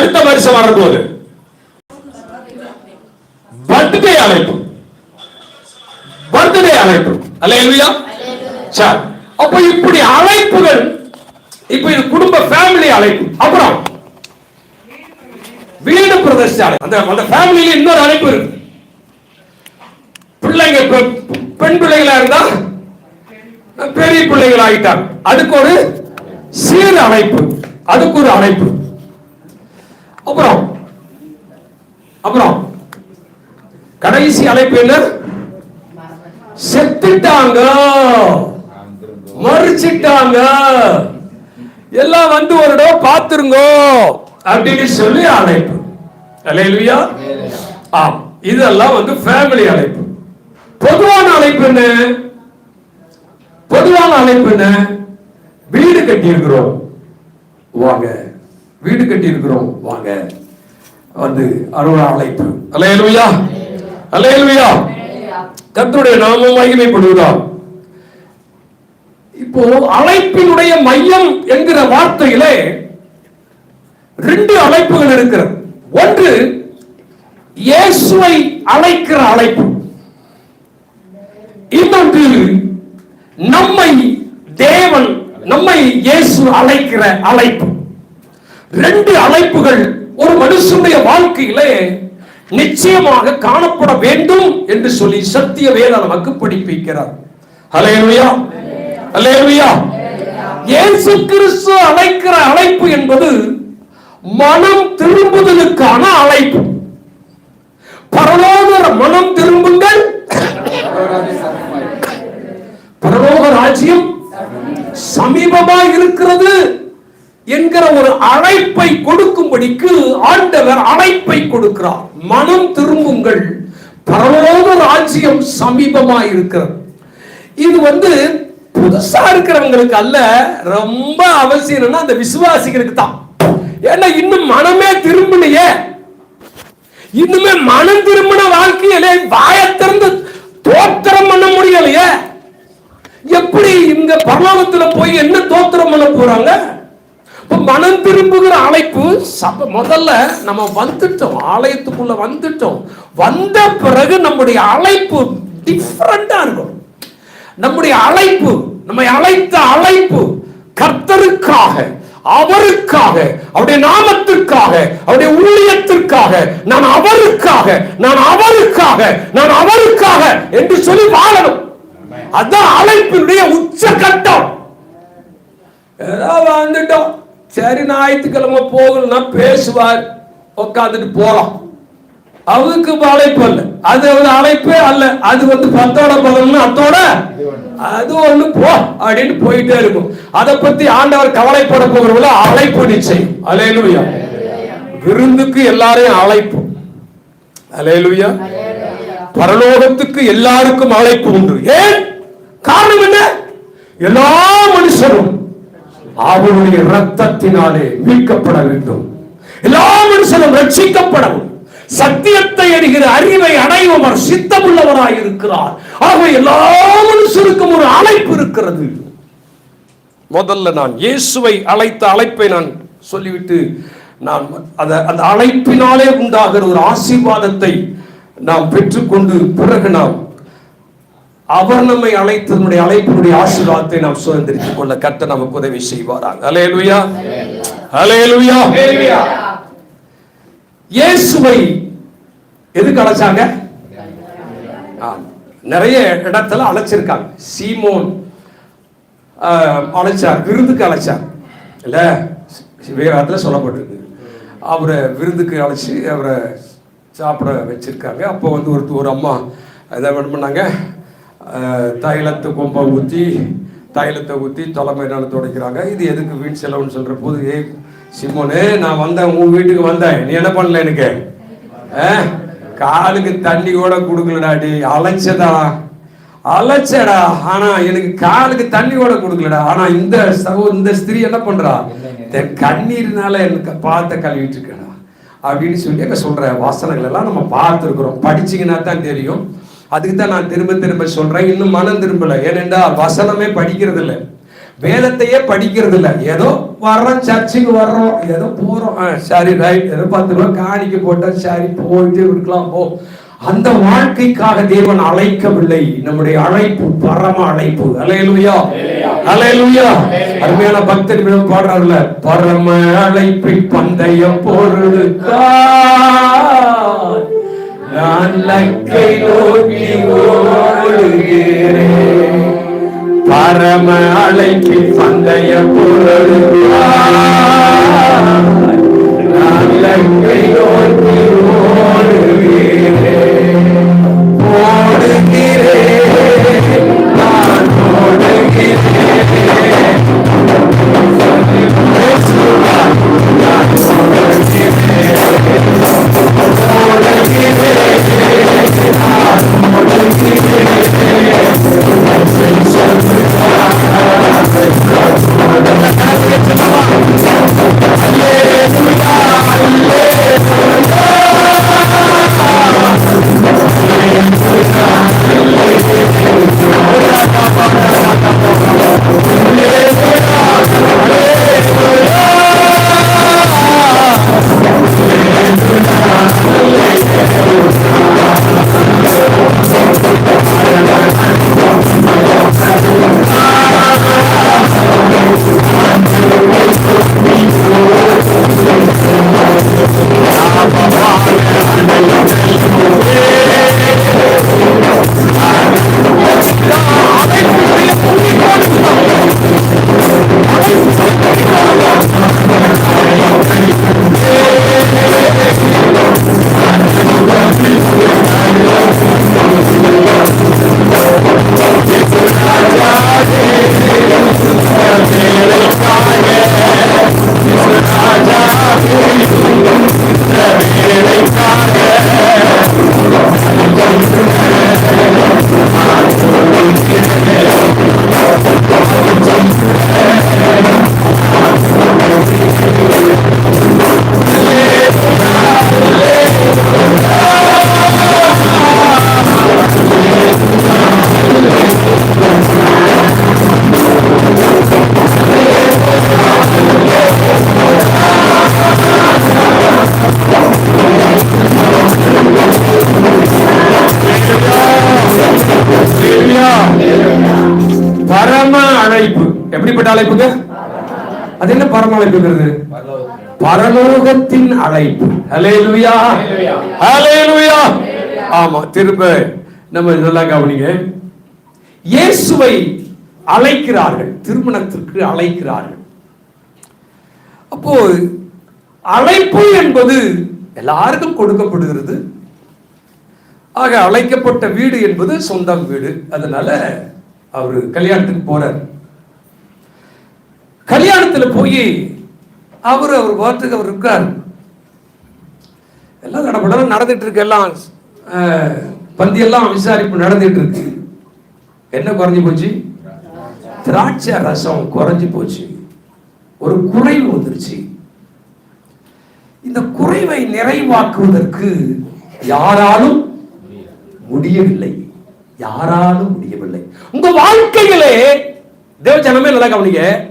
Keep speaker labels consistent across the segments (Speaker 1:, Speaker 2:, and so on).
Speaker 1: அடுத்த வருஷம் வரும்போது பர்த்டே அழைப்பு. பர்த்டே அழைப்பு. அல்லையா சார் அப்ப இப்படி அழைப்புகள் இப்ப இது குடும்ப ஃபேமிலி அழைப்பு. அப்புறம் வீடு பிரதர்ஷன அந்த அந்த ஃபேமிலியில இன்னொரு அழைப்பு இருக்கு. பிள்ளைங்க பெண் பிள்ளைகளா இருந்தா பெரிய பிள்ளைகள் ஆகிட்டாங்க அதுக்கு ஒரு சீர் அழைப்பு. அதுக்கு ஒரு அழைப்பு. அப்புறம் அப்புறம் கடைசி அழைப்பு என்ன? செத்துட்டாங்க. மறிச்சிட்டாங்க. எல்லாம் வந்து ஒரு இடம் பார்த்துருங்க அப்படின்னு சொல்லி அழைப்பு. அல்லேலூயா. ஆம் இதெல்லாம் வந்து ஃபேமிலி அழைப்பு. பொதுவான அழைப்பு என்ன? பொதுவான அழைப்பு என்ன? வீடு கட்டி இருக்கிறோம் வாங்க. வீடு கட்டி இருக்கிறோம் வாங்க. வந்து அருள் அழைப்பு. அல்லேலூயா. அல்லேலூயா. கர்த்தருடைய நாமம் மகிமைப்படுவதா இப்போ அழைப்பினுடைய மையம் என்கிற வார்த்தையிலே ரெண்டு அழைப்புகள் இருக்கிறது. ஒன்று இயேசுவை அழைக்கிற அழைப்பு. இன்னொன்று நம்மை தேவன் நம்மை இயேசு அழைக்கிற அழைப்பு. ரெண்டு அழைப்புகள் ஒரு மனுஷனுடைய வாழ்க்கையிலே நிச்சயமாக காணப்பட வேண்டும் என்று சொல்லி சத்திய வேத நமக்கு படிப்பிக்கிறார். ஹalleluya. ஹalleluya. இயேசு கிறிஸ்து அழைக்கிற அழைப்பு என்பது மனம் திரும்புதலுக்கான அழைப்பு. பரலோக மனம் திரும்ப பரலோக ராஜ்யம் சமீபமா இருக்கிறது என்கிற ஒரு அழைப்பை கொடுக்கும்படிக்கு ஆண்டவர் அழைப்பை கொடுக்கிறார். மனம் திரும்புங்கள். பரலோக ராஜ்யம் சமீபமா இருக்கிறது. இது வந்து புதுசா இருக்கிறவங்களுக்கு அல்ல ரொம்ப அவசியம்னா அந்த விசுவாசிகளுக்கு தான். ஏன்னா இன்னும் மனமே திரும்பலையே. இன்னுமே மனம் திரும்பின வாழ்க்கையிலே வாயத்திறந்து தோத்திரம் பண்ண முடியலையே. எப்படி இந்த பரலோகத்துல போய் என்ன தோத்திரம் பண்ண போறாங்க? மனம் திரும்புகிற அழைப்பு சப முதல்ல நம்ம வந்துட்டோம். ஆலயத்துக்குள்ள வந்துட்டோம். வந்த பிறகு நம்முடைய அழைப்பு டிஃப்ரெண்டா இருக்கும். நம்முடைய அழைப்பு நம்மை அழைத்த அழைப்பு கர்த்தருக்காக அவருக்காக அவருடைய நாமத்திற்காக அவருடைய ஊழியத்திற்காக நான் அவருக்காக நான் அவருக்காக நான் அவருக்காக என்று சொல்லி வாழணும். அதான் அழைப்பினுடைய உச்சகட்டம். ஏதோ வந்துட்டோம். சரி ஞாயிற்றுக்கிழமை போகணும்னா பேசுவார். உட்காந்துட்டு போலாம். அவருக்கு அழைப்பு அல்ல அது வந்து அழைப்பே அல்ல. அது வந்து பத்தோட பலன்னு அத்தோட? அது ஒண்ணு போ அப்படின்னு போயிட்டே இருக்கும். அதை பத்தி ஆண்டவர் கவலைப்பட போகிறவங்கள அழைப்பு நிச்சயம். அலையலுயா. விருந்துக்கு எல்லாரையும் அழைப்பு. அலையலுயா. பரலோகத்துக்கு எல்லாருக்கும் அழைப்பு உண்டு. ஏன்? காரணம் என்ன? எல்லா மனுஷரும் அவருடைய ரத்தத்தினாலே மீட்கப்பட வேண்டும். எல்லா மனுஷனும் ரட்சிக்கப்படவும். சத்தியத்தை அறிகிற அறிவை அடைவவர் சித்தமுள்ளவராய் இருக்கிறார் ஆகவே எல்லா மனுஷருக்கும் ஒரு அழைப்பு இருக்கிறது. முதல்ல நான் இயேசுவை அழைத்த அழைப்பை நான் சொல்லிவிட்டு நான் அந்த அந்த அழைப்பினாலே உண்டாகிற ஒரு ஆசீர்வாதத்தை நாம் பெற்றுக்கொண்டு பிறகு நாம் அவர் நம்மை அழைத்ததனுடைய அழைப்பினுடைய ஆசீர்வாதத்தை நாம் சுதந்திரித்துக் கொள்ள கத்த நமக்கு உதவி செய்வாராங்க அலேலுயா அலேலுயா இயேசுவை எதுக்கு அழைச்சாங்க? ஆ, நிறைய இடத்துல அழைச்சிருக்காங்க. சீமோன் அழைச்சார் விருந்துக்கு அழைச்சார். இல்ல வேகத்தில் சொல்லப்பட்டிருக்கு. அவரை விருந்துக்கு அழைச்சி அவரை சாப்பிட வச்சிருக்காங்க. அப்போ வந்து ஒரு ஒரு அம்மா என்ன பண்ணாங்க? தைலத்தை கொம்பை ஊற்றி தைலத்தை ஊற்றி தலைமை துடைக்கிறாங்க. இது எதுக்கு வீண் செலவுன்னு சொல்கிற போது ஏய் சிமோனே நான் வந்தேன் உன் வீட்டுக்கு வந்தேன். நீ என்ன பண்ணல எனக்கு? ஆ? காலுக்கு தண்ணி கூட கொடுக்கலடாடி அலைச்சதா அலைச்சடா. ஆனா எனக்கு காலுக்கு தண்ணி கூட கொடுக்கலடா. ஆனா இந்த சகோ இந்த ஸ்திரீ என்ன பண்றா? கண்ணீர்னால எனக்கு பார்த்த கழுவிட்டு இருக்கடா அப்படின்னு சொல்லி சொல்ற வாசனங்கள் எல்லாம் நம்ம பார்த்துருக்குறோம். படிச்சீங்கன்னா தான் தெரியும். அதுக்கு தான் நான் திரும்ப திரும்ப சொல்றேன். இன்னும் மனம் திரும்பல. ஏனென்றால் வசனமே படிக்கிறது இல்லை வேதத்தையே படிக்கிறது இல்லை ஏதோ வர்றோம் சர்ச்சுக்கு வர்றோம் ஏதோ போறோம். சரி ரைட் ஏதோ பத்து ரூபா காணிக்க போட்டா சரி போயிட்டு இருக்கலாம் போ. அந்த வாழ்க்கைக்காக தேவன் அழைக்கவில்லை. நம்முடைய அழைப்பு பரம அழைப்பு. அலையலுயா அலையலுயா அருமையான பக்தர் விட பாடுறாருல பரம அழைப்பை பந்தயம் பொருளுக்கா நான் லக்கை நோக்கி ஓடுகிறேன். பரம அழைப்பில் பந்தய பொருளுக்கா நான் லக்கை நோக்கி ஓடுகிறேன். ஓடுகிறேன். எப்படிப்பட்ட அழைப்புங்க அது என்ன பரம அழைப்புங்கிறது பரலோகத்தின் அழைப்பு. ஹalleluya. ஹalleluya. ஆமா திரும்ப நம்ம இதெல்லாம் கவனிங்க. இயேசுவை அழைக்கிறார்கள். திருமணத்திற்கு அழைக்கிறார்கள். அப்போ அழைப்பு என்பது எல்லாருக்கும் கொடுக்கப்படுகிறது. ஆக அழைக்கப்பட்ட வீடு என்பது சொந்தம் வீடு. அதனால அவர் கல்யாணத்துக்கு போறார். கல்யாணத்துல போய் அவர் அவர் வார்த்தைக்கு அவர் இருக்கார். எல்லாம் கடப்படம் நடந்துட்டு இருக்கு எல்லாம். பந்தியெல்லாம் விசாரிப்பு நடந்துட்டு இருக்கு. என்ன குறைஞ்சு போச்சு? திராட்சை ரசம் குறைஞ்சு போச்சு. ஒரு குறைவு வந்துருச்சு. இந்த குறைவை நிறைவாக்குவதற்கு யாராலும் முடியவில்லை. யாராலும் முடியவில்லை. உங்க வாழ்க்கையிலே தேவ ஜனமே நல்லா கவனிக்க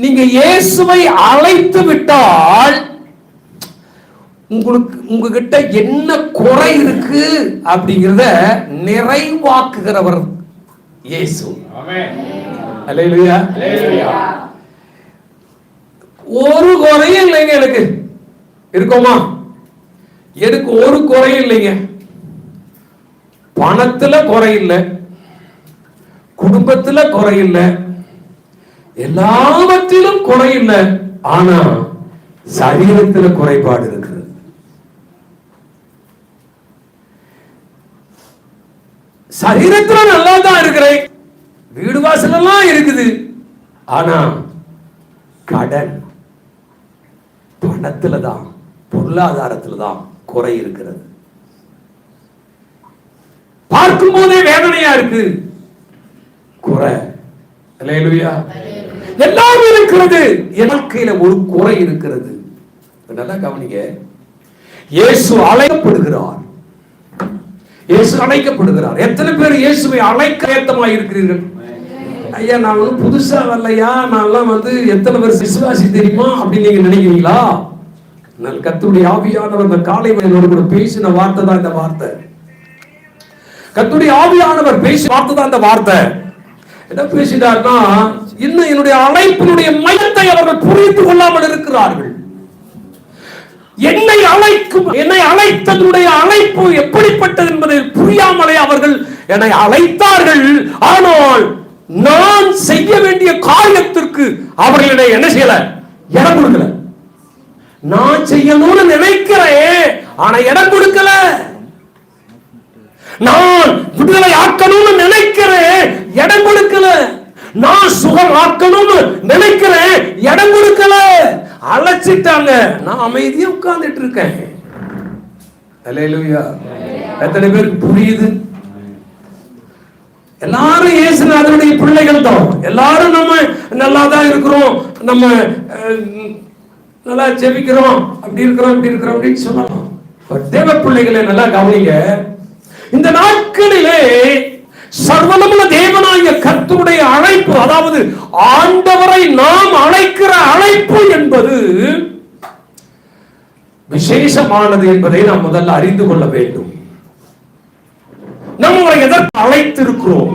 Speaker 1: நீங்க இயேசுவை அழைத்து விட்டால் உங்களுக்கு உங்ககிட்ட என்ன குறை இருக்கு அப்படிங்கிறத நிறைவாக்குகிறவர் இயேசு. ஒரு குறையும் இல்லைங்க எனக்கு. இருக்கோமா? எனக்கு ஒரு குறையும் இல்லைங்க. பணத்துல குறை இல்லை. குடும்பத்துல குறை இல்லை. எல்லாவற்றிலும் குறை இல்லை. ஆனா சரீரத்துல குறைபாடு இருக்கிறது. சரீரத்துல நல்லா தான் இருக்கிறேன். வீடு வாசல் எல்லாம் இருக்குது. ஆனா கடன் பணத்துல தான் பொருளாதாரத்துல தான் குறை இருக்கிறது. பார்க்கும் போதே வேதனையா இருக்கு. குறை. இல்லையா எல்லாம் இருக்கிறது. என் வாழ்க்கையில ஒரு குறை இருக்கிறது. நல்லா கவனிங்க. இயேசு அழைக்கப்படுகிறார். இயேசு அழைக்கப்படுகிறார். எத்தனை பேர் இயேசுவை அழைக்க ஏத்தமா இருக்கிறீர்கள்? ஐயா நான் வந்து புதுசா வரலையா? நான்லாம் வந்து எத்தனை பேர் விசுவாசி தெரியுமா? அப்படின்னு நீங்க நினைக்கிறீங்களா? நான் கத்துடைய ஆவியானவர் இந்த காலை வேலையோடு கூட பேசின வார்த்தை தான் இந்த வார்த்தை. கத்துடைய ஆவியானவர் பேசி வார்த்தை தான் இந்த வார்த்தை. என்ன பேசினார்னா இன்னும் என்னுடைய அழைப்பினுடைய மையத்தை அவர்கள் புரிந்து கொள்ளாமல் இருக்கிறார்கள். என்னை அழைக்கும் என்னை அழைத்ததுடைய அழைப்பு எப்படிப்பட்டது என்பதை புரியாமலே அவர்கள் என்னை அழைத்தார்கள். ஆனால் நான் செய்ய வேண்டிய காரியத்திற்கு அவர்கள் என்னை என்ன செய்யல? இடம் கொடுக்கல. நான் செய்யணும்னு நினைக்கிறேன் ஆனா இடம் கொடுக்கல. நான் விடுதலை ஆக்கணும்னு நினைக்கிறேன். இடம் கொடுக்கல. நான் சுகம் ஆக்கணும்னு நினைக்கிறேன். இடம் கொடுக்கல. அழைச்சிட்டாங்க. நான் அமைதியா உட்கார்ந்துட்டு இருக்கேன். எத்தனை பேருக்கு புரியுது? எல்லாரும் இயேசுநாதனுடைய பிள்ளைகள் தான். எல்லாரும் நம்ம நல்லா தான் இருக்கிறோம். நம்ம நல்லா ஜெபிக்கிறோம். அப்படி இருக்கிறோம் இப்படி இருக்கிறோம் அப்படின்னு சொல்லலாம். தேவ பிள்ளைகளை நல்லா கவனிங்க. இந்த நாட்களிலே சர்வலமுள்ள தேவனாய கர்த்தருடைய அழைப்பு அதாவது ஆண்டவரை நாம் அழைக்கிற அழைப்பு என்பது விசேஷமானது என்பதை நாம் முதல்ல அறிந்து கொள்ள வேண்டும். நம்ம எதற்கு அழைத்திருக்கிறோம்?